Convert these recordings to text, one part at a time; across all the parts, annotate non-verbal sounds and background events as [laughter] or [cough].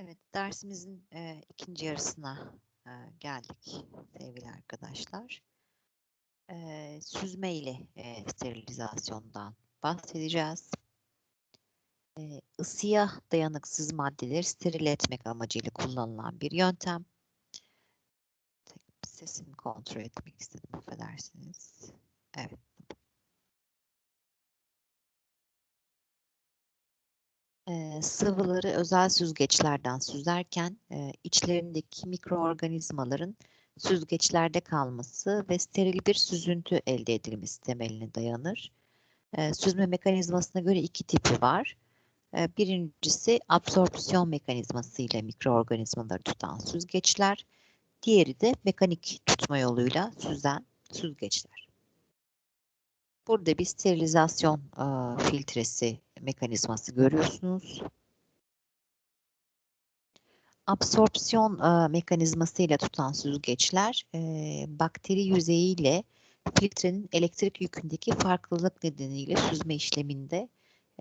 Evet, dersimizin e, ikinci yarısına e, geldik sevgili arkadaşlar. E, süzme ile e, sterilizasyondan bahsedeceğiz. E, ısıya dayanıksız maddeleri steril etmek amacıyla kullanılan bir yöntem. Sesimi kontrol etmek istedim, affedersiniz. Evet. E, sıvıları özel süzgeçlerden süzerken içlerindeki mikroorganizmaların süzgeçlerde kalması ve steril bir süzüntü elde edilmesi temeline dayanır. Süzme mekanizmasına göre iki tipi var. Birincisi absorpsiyon mekanizması ile mikroorganizmaları tutan süzgeçler. Diğeri de mekanik tutma yoluyla süzen süzgeçler. Burada bir sterilizasyon e, filtresi mekanizması görüyorsunuz. Absorpsiyon e, mekanizması ile tutan süzgeçler e, bakteri yüzeyiyle filtrenin elektrik yükündeki farklılık nedeniyle süzme işleminde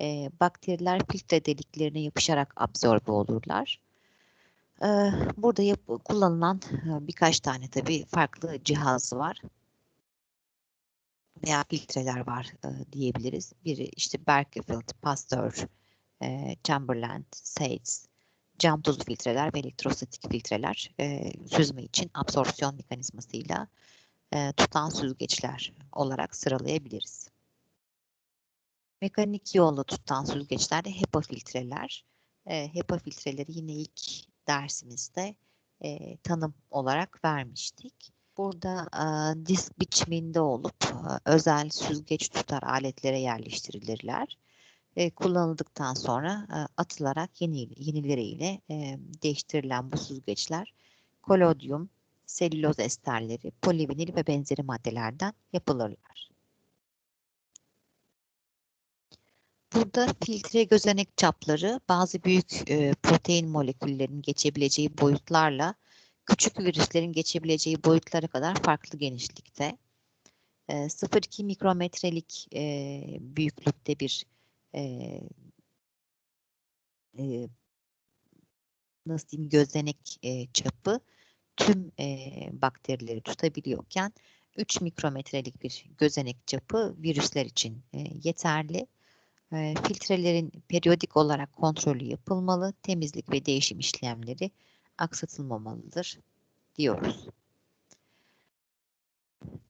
e, bakteriler filtre deliklerine yapışarak absorbe olurlar. E, burada kullanılan e, birkaç tane tabii farklı cihaz var veya filtreler var e, diyebiliriz. Biri işte Berkefield, Pasteur, e, Chamberlain, Seitz, cam tuzlu filtreler ve elektrostatik filtreler e, süzme için absorpsiyon mekanizmasıyla e, tutan süzgeçler olarak sıralayabiliriz. Mekanik yolla tutan süzgeçlerde HEPA filtreler. E, HEPA filtreleri yine ilk dersimizde e, tanım olarak vermiştik. Burada e, disk biçiminde olup e, özel süzgeç tutar aletlere yerleştirilirler. E, kullanıldıktan sonra e, atılarak yeni, yenileriyle e, değiştirilen bu süzgeçler kolodyum, selüloz esterleri, polivinil ve benzeri maddelerden yapılırlar. Burada filtre gözenek çapları bazı büyük e, protein moleküllerinin geçebileceği boyutlarla küçük virüslerin geçebileceği boyutlara kadar farklı genişlikte. E, 0,2 mikrometrelik e, büyüklükte bir e, e, nasıl diyeyim gözenek e, çapı tüm bakterileri tutabiliyorken 3 mikrometrelik bir gözenek çapı virüsler için yeterli. Filtrelerin periyodik olarak kontrolü yapılmalı, temizlik ve değişim işlemleri aksatılmamalıdır diyoruz.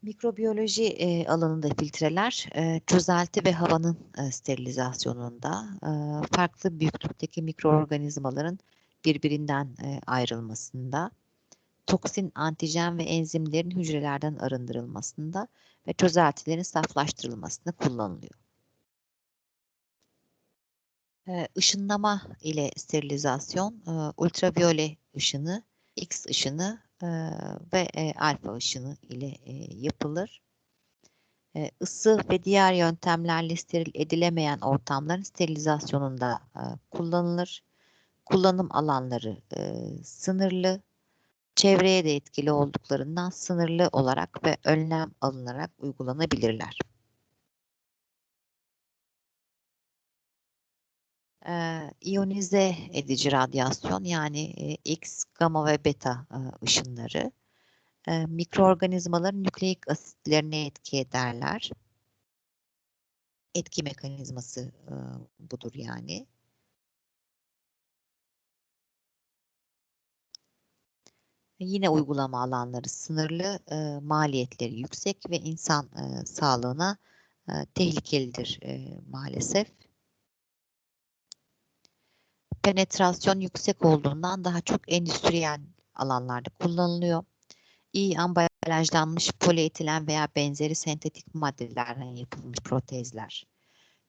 Mikrobiyoloji e, alanında filtreler e, çözelti ve havanın e, sterilizasyonunda e, farklı büyüklükteki mikroorganizmaların birbirinden e, ayrılmasında, toksin, antijen ve enzimlerin hücrelerden arındırılmasında ve çözeltilerin saflaştırılmasında kullanılıyor. E, ışınlama ile sterilizasyon, ultraviyole ışını, X ışını ve alfa ışını ile yapılır. E, ısı ve diğer yöntemlerle steril edilemeyen ortamların sterilizasyonunda kullanılır. Kullanım alanları sınırlı, çevreye de etkili olduklarından sınırlı olarak ve önlem alınarak uygulanabilirler. E, iyonize edici radyasyon yani e, X, gamma ve beta e, ışınları e, mikroorganizmaların nükleik asitlerine etki ederler. Etki mekanizması e, budur yani. Yine uygulama alanları sınırlı, e, maliyetleri yüksek ve insan e, sağlığına e, tehlikelidir e, maalesef penetrasyon yüksek olduğundan daha çok endüstriyel alanlarda kullanılıyor. İyi ambalajlanmış polietilen veya benzeri sentetik maddelerden yapılmış protezler,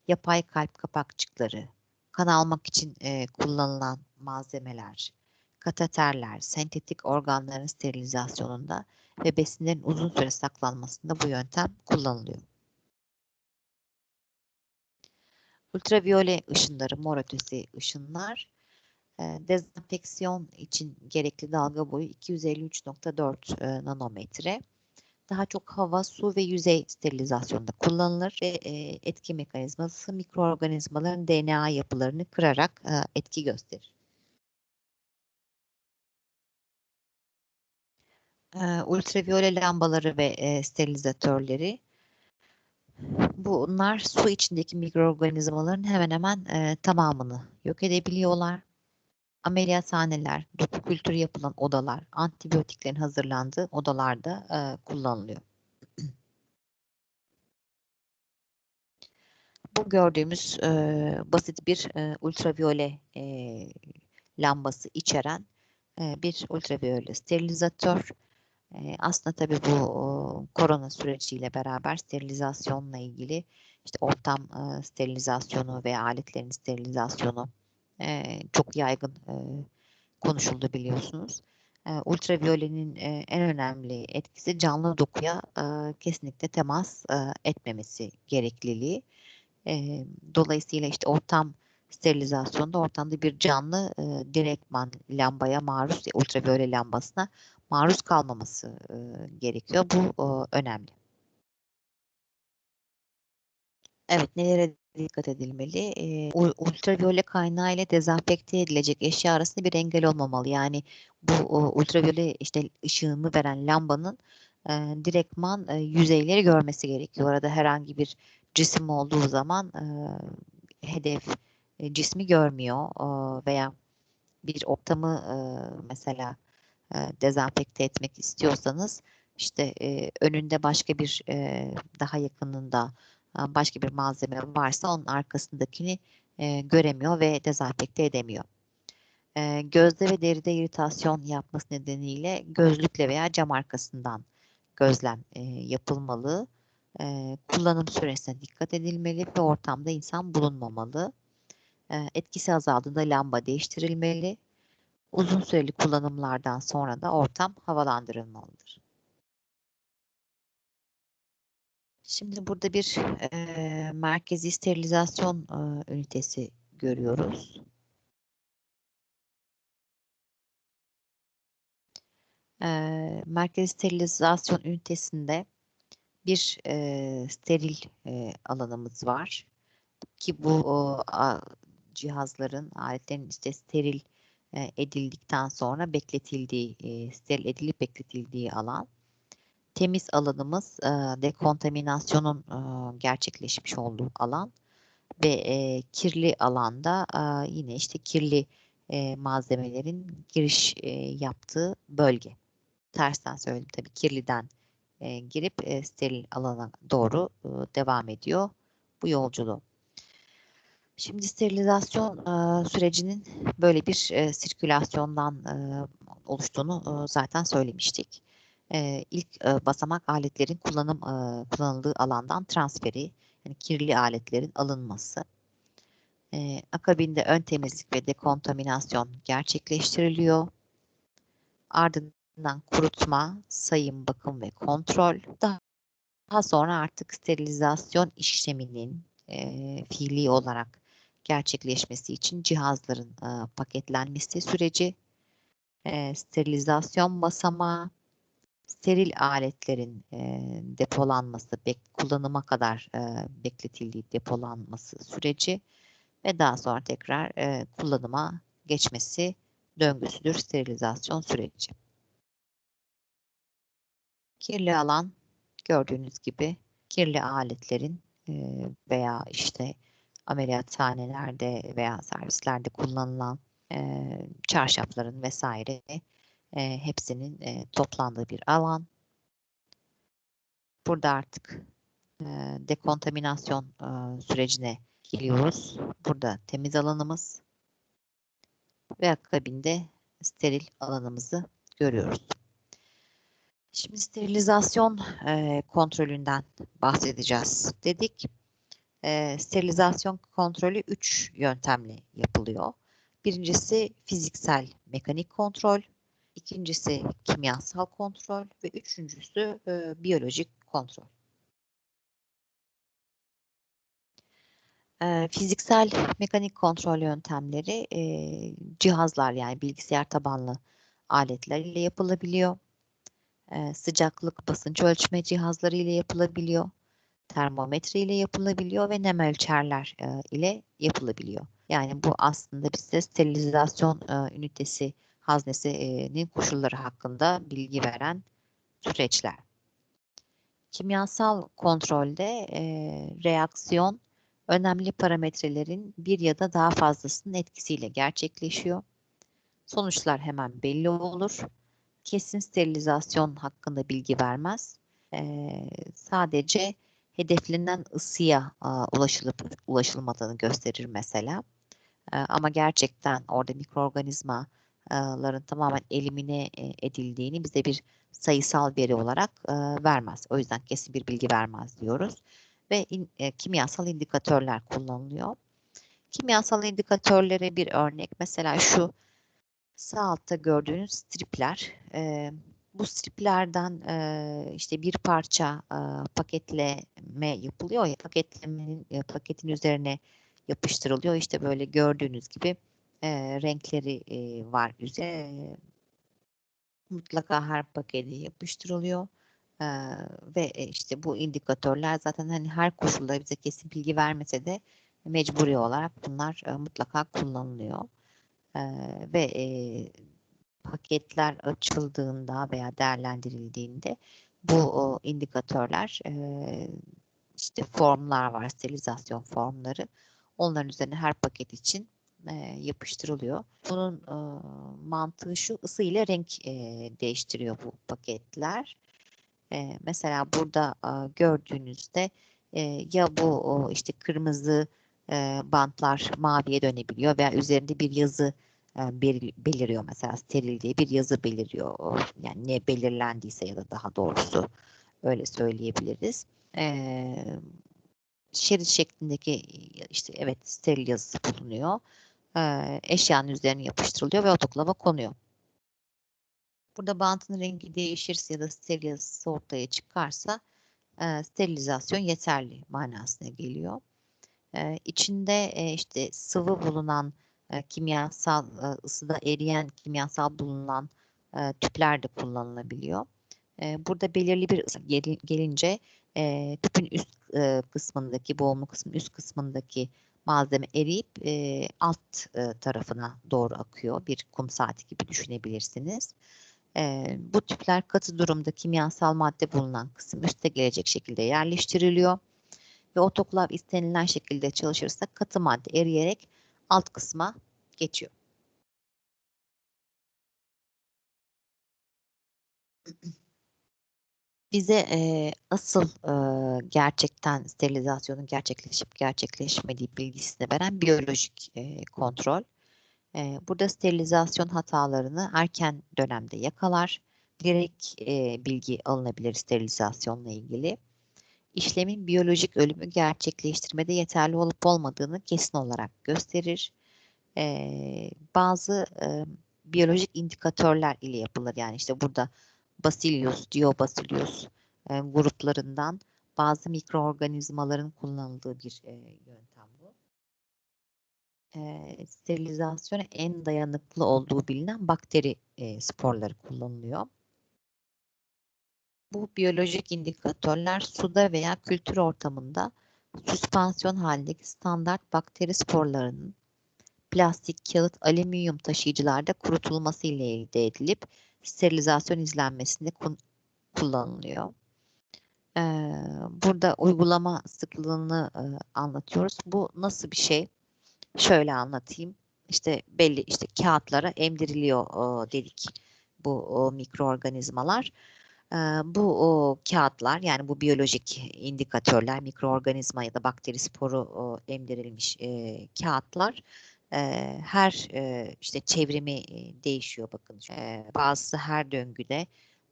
yapay kalp kapakçıkları, kan almak için e, kullanılan malzemeler, kateterler, sentetik organların sterilizasyonunda ve besinlerin uzun süre saklanmasında bu yöntem kullanılıyor. ultraviyole ışınları, mor ötesi ışınlar e, dezenfeksiyon için gerekli dalga boyu 253.4 e, nanometre. Daha çok hava, su ve yüzey sterilizasyonda kullanılır ve e, etki mekanizması mikroorganizmaların DNA yapılarını kırarak e, etki gösterir. E, ultraviyole lambaları ve e, sterilizatörleri Bunlar su içindeki mikroorganizmaların hemen hemen e, tamamını yok edebiliyorlar. Ameliyathaneler, doku kültürü yapılan odalar, antibiyotiklerin hazırlandığı odalarda e, kullanılıyor. [clears throat] Bu gördüğümüz e, basit bir e, ultraviyole e, lambası içeren e, bir ultraviyole sterilizatör. Aslında tabii bu korona süreciyle beraber sterilizasyonla ilgili işte ortam sterilizasyonu ve aletlerin sterilizasyonu çok yaygın konuşuldu biliyorsunuz. Ultraviyolenin en önemli etkisi canlı dokuya kesinlikle temas etmemesi gerekliliği. Dolayısıyla işte ortam sterilizasyonda ortamda bir canlı e, direktman lambaya maruz, ultraviyole lambasına maruz kalmaması e, gerekiyor. Bu e, önemli. Evet, nelere dikkat edilmeli? E, ultraviyole kaynağı ile dezenfekte edilecek eşya arasında bir engel olmamalı. Yani bu o, ultraviyole işte ışığını veren lambanın e, direktman e, yüzeyleri görmesi gerekiyor. Orada herhangi bir cisim olduğu zaman e, hedef e, cismi görmüyor e, veya bir ortamı e, mesela e, dezenfekte etmek istiyorsanız işte e, önünde başka bir e, daha yakınında e, başka bir malzeme varsa onun arkasındakini e, göremiyor ve dezenfekte edemiyor. E, gözde ve deride iritasyon yapması nedeniyle gözlükle veya cam arkasından gözlem e, yapılmalı. E, kullanım süresine dikkat edilmeli ve ortamda insan bulunmamalı. E, etkisi azaldığında lamba değiştirilmeli. Uzun süreli kullanımlardan sonra da ortam havalandırılmalıdır. Şimdi burada bir e, merkezi sterilizasyon e, ünitesi görüyoruz. E, merkezi sterilizasyon ünitesinde bir e, steril e, alanımız var ki bu o, a, cihazların, aletlerin işte steril e, edildikten sonra bekletildiği, e, steril edilip bekletildiği alan. Temiz alanımız e, dekontaminasyonun gerçekleşmiş olduğu alan ve kirli alanda yine işte kirli malzemelerin giriş yaptığı bölge. Tersten söyledim tabii kirliden e, girip steril alana doğru devam ediyor bu yolculuğu. Şimdi sterilizasyon e, sürecinin böyle bir e, sirkülasyondan e, oluştuğunu e, zaten söylemiştik. E, ilk e, basamak aletlerin kullanım e, kullanıldığı alandan transferi, yani kirli aletlerin alınması. E, akabinde ön temizlik ve dekontaminasyon gerçekleştiriliyor. Ardından kurutma, sayım, bakım ve kontrol. Daha, daha sonra artık sterilizasyon işleminin e, fiili olarak gerçekleşmesi için cihazların e, paketlenmesi süreci, e, sterilizasyon basamağı, steril aletlerin e, depolanması, bek, kullanıma kadar e, bekletildiği depolanması süreci ve daha sonra tekrar e, kullanıma geçmesi döngüsüdür sterilizasyon süreci. Kirli alan gördüğünüz gibi kirli aletlerin e, veya işte ameliyathanelerde veya servislerde kullanılan e, çarşafların vesaire e, hepsinin e, toplandığı bir alan. Burada artık e, dekontaminasyon e, sürecine geliyoruz. Burada temiz alanımız ve akabinde steril alanımızı görüyoruz. Şimdi sterilizasyon e, kontrolünden bahsedeceğiz dedik e, sterilizasyon kontrolü üç yöntemle yapılıyor. Birincisi fiziksel mekanik kontrol, ikincisi kimyasal kontrol ve üçüncüsü e, biyolojik kontrol. E, fiziksel mekanik kontrol yöntemleri e, cihazlar yani bilgisayar tabanlı aletler ile yapılabiliyor. E, sıcaklık basınç ölçme cihazları ile yapılabiliyor termometre ile yapılabiliyor ve nem ölçerler e, ile yapılabiliyor. Yani bu aslında bize sterilizasyon e, ünitesi haznesinin koşulları hakkında bilgi veren süreçler. Kimyasal kontrolde e, reaksiyon önemli parametrelerin bir ya da daha fazlasının etkisiyle gerçekleşiyor. Sonuçlar hemen belli olur. Kesin sterilizasyon hakkında bilgi vermez. E, sadece hedeflenen ısıya a, ulaşılıp ulaşılmadığını gösterir mesela. E, ama gerçekten orada mikroorganizmaların tamamen elimine e, edildiğini bize bir sayısal veri olarak e, vermez. O yüzden kesin bir bilgi vermez diyoruz. Ve in, e, kimyasal indikatörler kullanılıyor. Kimyasal indikatörlere bir örnek mesela şu sağ altta gördüğünüz stripler. E, bu striplerden e, işte bir parça e, paketleme yapılıyor ya paketlemenin e, paketin üzerine yapıştırılıyor. İşte böyle gördüğünüz gibi e, renkleri e, var üzerine mutlaka her pakete yapıştırılıyor. Ee, ve işte bu indikatörler zaten hani her koşulda bize kesin bilgi vermese de mecburi olarak bunlar e, mutlaka kullanılıyor. Ee, ve e, paketler açıldığında veya değerlendirildiğinde bu o, indikatörler e, işte formlar var, sterilizasyon formları. Onların üzerine her paket için e, yapıştırılıyor. Bunun e, mantığı şu ısı ile renk e, değiştiriyor bu paketler. E, mesela burada e, gördüğünüzde e, ya bu o, işte kırmızı e, bantlar maviye dönebiliyor veya üzerinde bir yazı beliriyor mesela steril diye bir yazı beliriyor. Yani ne belirlendiyse ya da daha doğrusu öyle söyleyebiliriz. E, şerit şeklindeki işte evet steril yazısı bulunuyor e, eşyanın üzerine yapıştırılıyor ve otoklava konuyor. Burada bantın rengi değişirse ya da steril yazısı ortaya çıkarsa e, sterilizasyon yeterli manasına geliyor. E, içinde e, işte sıvı bulunan e, kimyasal e, ısıda eriyen kimyasal bulunan e, tüpler de kullanılabiliyor. Burada belirli bir ısı gel, gelince tüpün üst kısmındaki boğumlu kısmın üst kısmındaki malzeme eriyip alt tarafına doğru akıyor. Bir kum saati gibi düşünebilirsiniz. Bu tüpler katı durumda kimyasal madde bulunan kısım üste gelecek şekilde yerleştiriliyor. Ve otoklav istenilen şekilde çalışırsa katı madde eriyerek alt kısma geçiyor. bize e, asıl e, gerçekten sterilizasyonun gerçekleşip gerçekleşmediği bilgisini veren biyolojik e, kontrol. E, burada sterilizasyon hatalarını erken dönemde yakalar. Direkt e, bilgi alınabilir sterilizasyonla ilgili. İşlemin biyolojik ölümü gerçekleştirmede yeterli olup olmadığını kesin olarak gösterir. E, bazı e, biyolojik indikatörler ile yapılır. Yani işte burada Bacillus, Diobacillus e, gruplarından bazı mikroorganizmaların kullanıldığı bir e, yöntem bu. E, sterilizasyona en dayanıklı olduğu bilinen bakteri e, sporları kullanılıyor. Bu biyolojik indikatörler suda veya kültür ortamında süspansiyon halindeki standart bakteri sporlarının plastik, kağıt, alüminyum taşıyıcılarda kurutulması ile elde edilip sterilizasyon izlenmesinde kullanılıyor. Ee, burada uygulama sıklığını e, anlatıyoruz. Bu nasıl bir şey? Şöyle anlatayım. İşte belli işte kağıtlara emdiriliyor dedik bu mikroorganizmalar. Bu o, kağıtlar yani bu biyolojik indikatörler mikroorganizma ya da bakteri sporu emdirilmiş e, kağıtlar e, her e, işte çevrimi e, değişiyor bakın. E, bazısı her döngüde,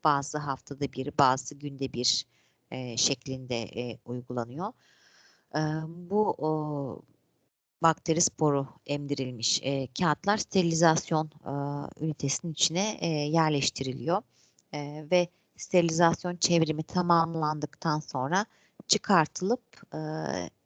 bazı haftada bir, bazı günde bir e, şeklinde e, uygulanıyor. E, bu o, bakteri sporu emdirilmiş e, kağıtlar sterilizasyon e, ünitesinin içine e, yerleştiriliyor e, ve sterilizasyon çevrimi tamamlandıktan sonra çıkartılıp e,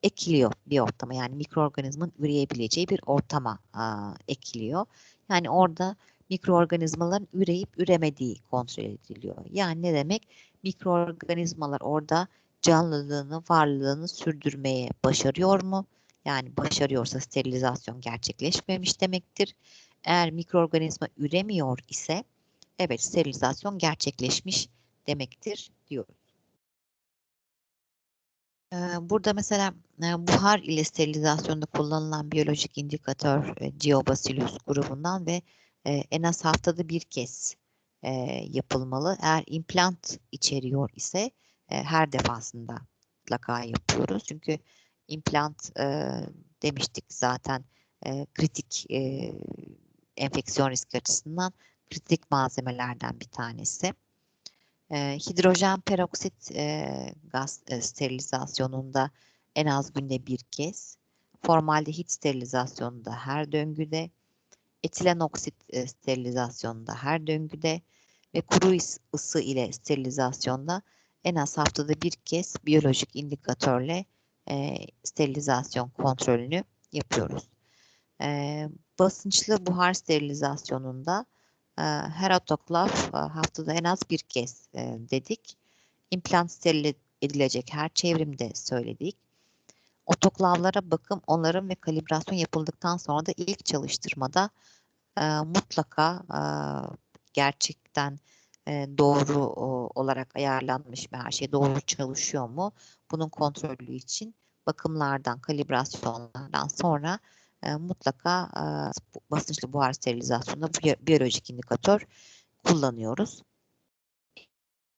ekiliyor bir ortama. Yani mikroorganizmanın üreyebileceği bir ortama e, ekiliyor. Yani orada mikroorganizmaların üreyip üremediği kontrol ediliyor. Yani ne demek? Mikroorganizmalar orada canlılığını, varlığını sürdürmeye başarıyor mu? Yani başarıyorsa sterilizasyon gerçekleşmemiş demektir. Eğer mikroorganizma üremiyor ise evet sterilizasyon gerçekleşmiş demektir diyoruz. Burada mesela buhar ile sterilizasyonda kullanılan biyolojik indikatör Geobacillus grubundan ve en az haftada bir kez yapılmalı. Eğer implant içeriyor ise her defasında mutlaka yapıyoruz. Çünkü implant demiştik zaten kritik enfeksiyon riski açısından kritik malzemelerden bir tanesi. E, hidrojen peroksit e, gaz e, sterilizasyonunda en az günde bir kez, formaldehit sterilizasyonunda her döngüde, etilen oksit e, sterilizasyonunda her döngüde ve kuru ısı ile sterilizasyonda en az haftada bir kez biyolojik indikatörle e, sterilizasyon kontrolünü yapıyoruz. E, basınçlı buhar sterilizasyonunda her otoklav haftada en az bir kez dedik. İmplant steril edilecek her çevrimde söyledik. Otoklavlara bakım, onarım ve kalibrasyon yapıldıktan sonra da ilk çalıştırmada mutlaka gerçekten doğru olarak ayarlanmış mı, her şey doğru çalışıyor mu? Bunun kontrolü için bakımlardan, kalibrasyonlardan sonra e, mutlaka e, basınçlı buhar sterilizasyonunda biyolojik indikatör kullanıyoruz.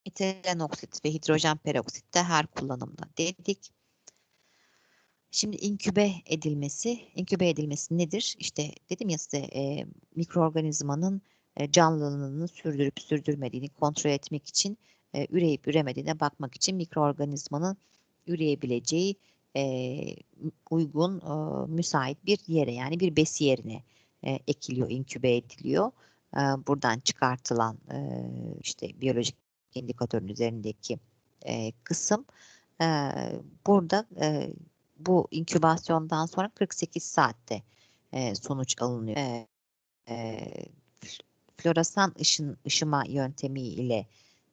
İtilen oksit ve hidrojen peroksit de her kullanımda dedik. Şimdi inkübe edilmesi, inkübe edilmesi nedir? İşte dedim ya size e, mikroorganizmanın e, canlılığını sürdürüp sürdürmediğini kontrol etmek için e, üreyip üremediğine bakmak için mikroorganizmanın üreyebileceği e, uygun, e, müsait bir yere yani bir besi yerine e, ekiliyor, inkübe ediliyor. E, buradan çıkartılan e, işte biyolojik indikatörün üzerindeki e, kısım e, burada e, bu inkübasyondan sonra 48 saatte e, sonuç alınıyor. E, e, floresan ışın, ışıma yöntemi ile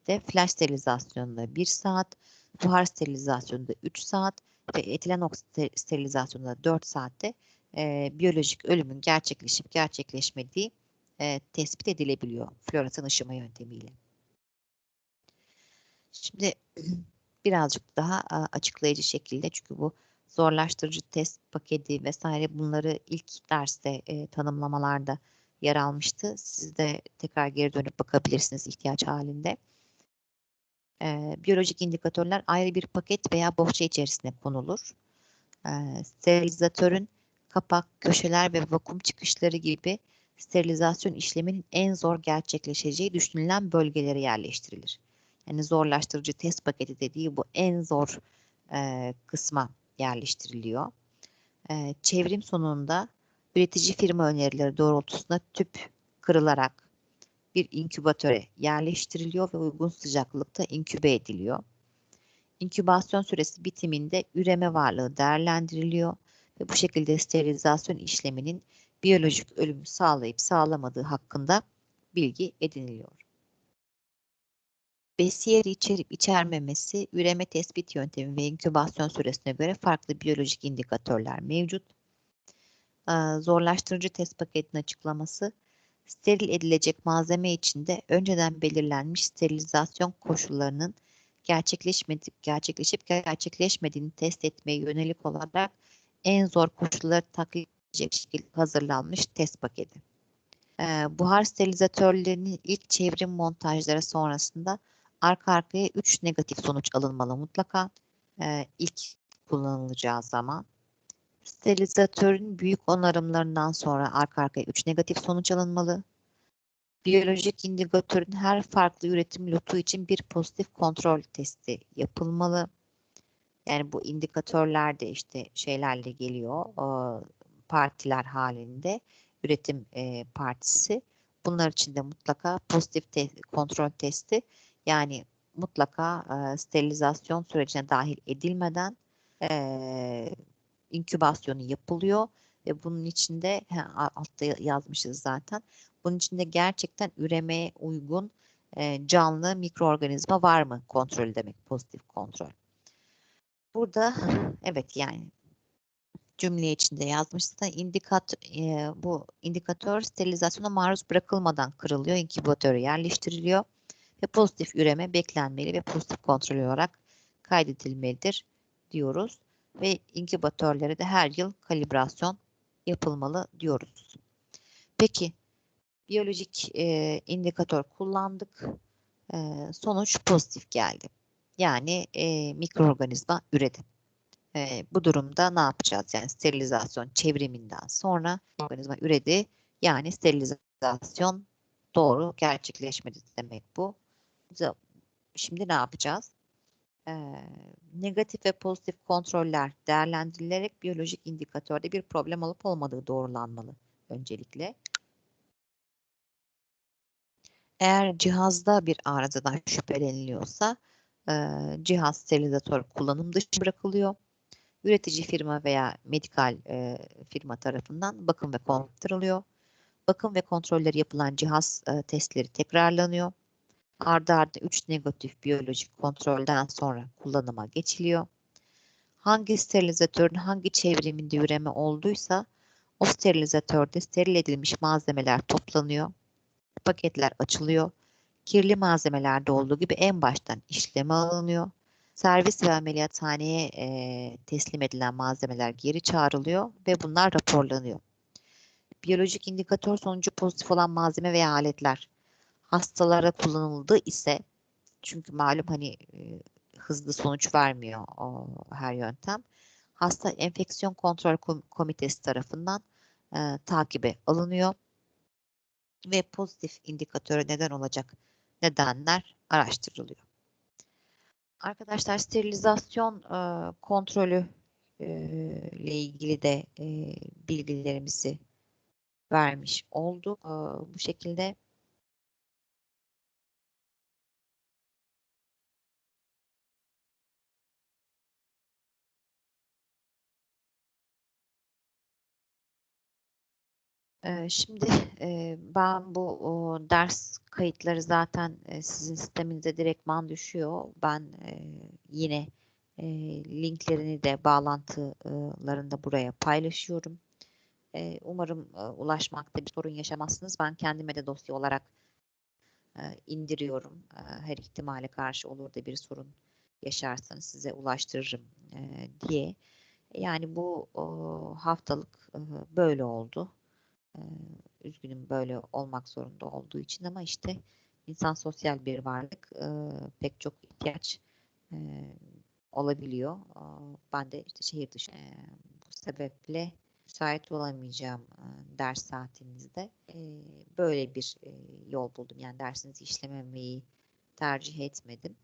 de flash sterilizasyonunda 1 saat, buhar sterilizasyonunda 3 saat, ve etilen oksit sterilizasyonunda 4 saatte e, biyolojik ölümün gerçekleşip gerçekleşmediği e, tespit edilebiliyor floresan ışıma yöntemiyle. Şimdi [clears throat] birazcık daha açıklayıcı şekilde çünkü bu zorlaştırıcı test paketi vesaire bunları ilk derste e, tanımlamalarda yer almıştı. Siz de tekrar geri dönüp bakabilirsiniz ihtiyaç halinde e, biyolojik indikatörler ayrı bir paket veya bohça içerisine konulur. E, sterilizatörün kapak, köşeler ve vakum çıkışları gibi sterilizasyon işleminin en zor gerçekleşeceği düşünülen bölgelere yerleştirilir. Yani zorlaştırıcı test paketi dediği bu en zor e, kısma yerleştiriliyor. E, çevrim sonunda üretici firma önerileri doğrultusunda tüp kırılarak bir inkübatöre yerleştiriliyor ve uygun sıcaklıkta inkübe ediliyor. İnkübasyon süresi bitiminde üreme varlığı değerlendiriliyor ve bu şekilde sterilizasyon işleminin biyolojik ölüm sağlayıp sağlamadığı hakkında bilgi ediniliyor. Besiyeri içerip içermemesi, üreme tespit yöntemi ve inkübasyon süresine göre farklı biyolojik indikatörler mevcut. Zorlaştırıcı test paketinin açıklaması, steril edilecek malzeme içinde önceden belirlenmiş sterilizasyon koşullarının gerçekleşmedik, gerçekleşip gerçekleşmediğini test etmeye yönelik olarak en zor koşulları taklit edecek şekilde hazırlanmış test paketi. Ee, buhar sterilizatörlerinin ilk çevrim montajları sonrasında arka arkaya 3 negatif sonuç alınmalı mutlaka. Ee, ilk kullanılacağı zaman Sterilizatörün büyük onarımlarından sonra arka arkaya 3 negatif sonuç alınmalı. Biyolojik indikatörün her farklı üretim lotu için bir pozitif kontrol testi yapılmalı. Yani bu indikatörler de işte şeylerle geliyor, partiler halinde üretim e, partisi. Bunlar için de mutlaka pozitif te kontrol testi yani mutlaka e, sterilizasyon sürecine dahil edilmeden e, inkübasyonu yapılıyor ve bunun içinde he, altta yazmışız zaten. Bunun içinde gerçekten üremeye uygun e, canlı mikroorganizma var mı kontrol demek pozitif kontrol. Burada evet yani cümle içinde yazmışsa indikat e, bu indikatör sterilizasyona maruz bırakılmadan kırılıyor, inkübatöre yerleştiriliyor ve pozitif üreme beklenmeli ve pozitif kontrol olarak kaydedilmelidir diyoruz ve inkübatörlere de her yıl kalibrasyon yapılmalı diyoruz. Peki biyolojik e, indikatör kullandık. E, sonuç pozitif geldi. Yani e, mikroorganizma üredi. E, bu durumda ne yapacağız? Yani sterilizasyon çevriminden sonra organizma üredi. Yani sterilizasyon doğru gerçekleşmedi demek bu. Şimdi ne yapacağız? Ee, negatif ve pozitif kontroller değerlendirilerek biyolojik indikatörde bir problem olup olmadığı doğrulanmalı öncelikle. Eğer cihazda bir arızadan şüpheleniliyorsa e, cihaz sterilizatör kullanım dışı bırakılıyor. Üretici firma veya medikal e, firma tarafından bakım ve kontrol Bakım ve kontrolleri yapılan cihaz e, testleri tekrarlanıyor. Ardı ardı 3 negatif biyolojik kontrolden sonra kullanıma geçiliyor. Hangi sterilizatörün hangi çevriminde üreme olduysa o sterilizatörde steril edilmiş malzemeler toplanıyor. Paketler açılıyor. Kirli malzemelerde olduğu gibi en baştan işleme alınıyor. Servis ve ameliyathaneye e, teslim edilen malzemeler geri çağrılıyor ve bunlar raporlanıyor. Biyolojik indikatör sonucu pozitif olan malzeme veya aletler hastalara kullanıldı ise çünkü malum hani e, hızlı sonuç vermiyor o, her yöntem. Hasta enfeksiyon kontrol komitesi tarafından e, takibe alınıyor ve pozitif indikatöre neden olacak nedenler araştırılıyor. Arkadaşlar sterilizasyon e, kontrolü e, ile ilgili de e, bilgilerimizi vermiş olduk. E, bu şekilde Şimdi [laughs] ben bu ders kayıtları zaten sizin sisteminizde direktman düşüyor. Ben yine linklerini de bağlantılarında buraya paylaşıyorum. Umarım ulaşmakta bir sorun yaşamazsınız. Ben kendime de dosya olarak indiriyorum. Her ihtimale karşı olur da bir sorun yaşarsanız size ulaştırırım diye. Yani bu haftalık böyle oldu. Üzgünüm böyle olmak zorunda olduğu için ama işte insan sosyal bir varlık. Pek çok ihtiyaç olabiliyor. Ben de işte şehir dışı bu sebeple müsait olamayacağım ders saatinizde böyle bir yol buldum. Yani dersinizi işlememeyi tercih etmedim.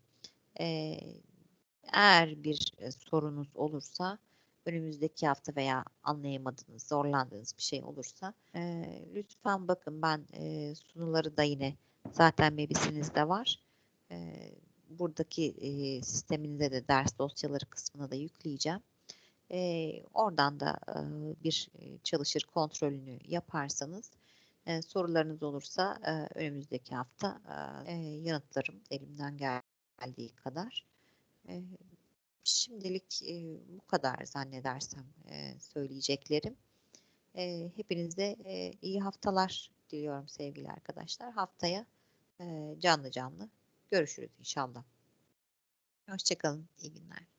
Eğer bir sorunuz olursa önümüzdeki hafta veya anlayamadığınız, zorlandığınız bir şey olursa e, lütfen bakın ben e, sunuları da yine zaten mebisinizde var. E, buradaki e, sisteminize de ders dosyaları kısmına da yükleyeceğim. E, oradan da e, bir çalışır kontrolünü yaparsanız e, sorularınız olursa e, önümüzdeki hafta e, yanıtlarım elimden geldiği kadar. E, Şimdilik e, bu kadar zannedersem e, söyleyeceklerim. E, hepinize e, iyi haftalar diliyorum sevgili arkadaşlar. Haftaya e, canlı canlı görüşürüz inşallah. Hoşçakalın, iyi günler.